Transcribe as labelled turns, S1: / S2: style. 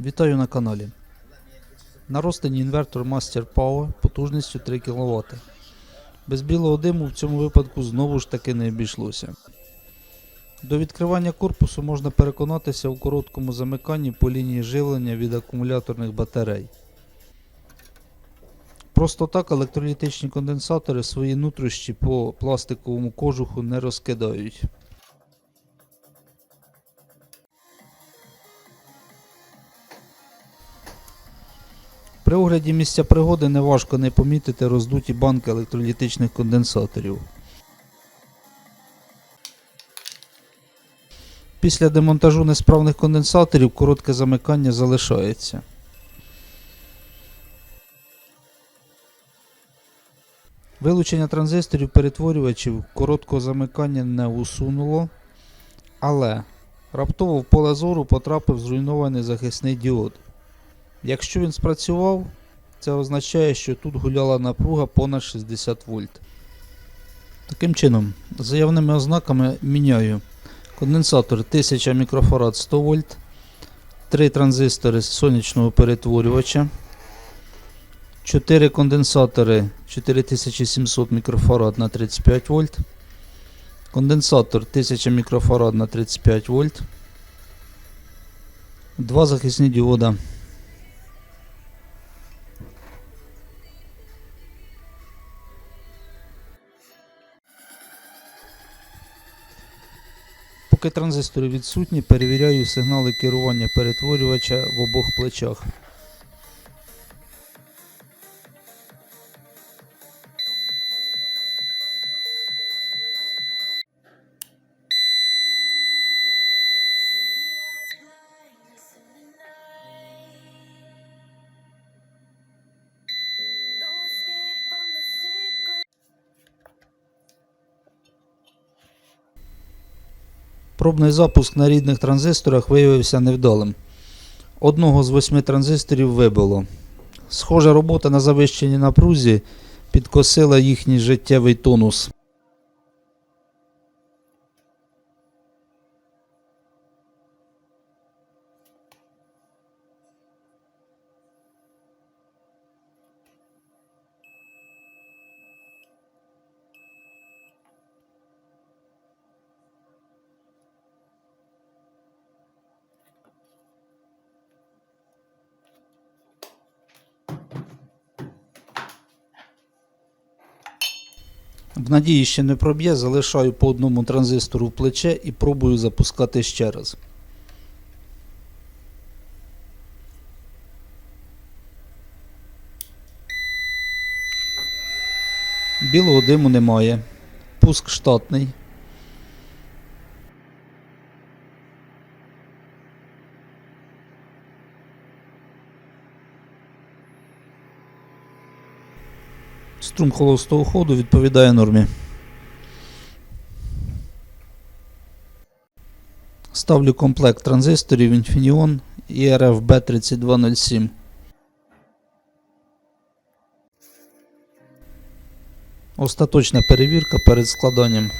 S1: Вітаю на каналі. На інвертор Master Power потужністю 3 кВт. Без білого диму в цьому випадку знову ж таки не обійшлося. До відкривання корпусу можна переконатися у короткому замиканні по лінії живлення від акумуляторних батарей. Просто так електролітичні конденсатори свої нутрощі по пластиковому кожуху не розкидають. При огляді місця пригоди неважко не помітити роздуті банки електролітичних конденсаторів. Після демонтажу несправних конденсаторів коротке замикання залишається. Вилучення транзисторів перетворювачів короткого замикання не усунуло, але раптово в поле зору потрапив зруйнований захисний діод. Якщо він спрацював, це означає, що тут гуляла напруга понад 60 вольт. Таким чином, за явними ознаками міняю. Конденсатор 1000 мікрофарад 100 вольт, 3 транзистори сонячного перетворювача, 4 конденсатори 4700 мікрофарад на 35 вольт, конденсатор 1000 мікрофарад на 35 вольт, 2 захисні діода Поки транзистори відсутні, перевіряю сигнали керування перетворювача в обох плечах. Пробний запуск на рідних транзисторах виявився невдалим. Одного з восьми транзисторів вибило. Схожа робота на завищеній напрузі підкосила їхній життєвий тонус. В надії ще не проб'є, залишаю по одному транзистору в плече і пробую запускати ще раз. Білого диму немає. Пуск штатний. Струм холостого ходу відповідає нормі. Ставлю комплект транзисторів Infineon ERF B3207. Остаточна перевірка перед складанням.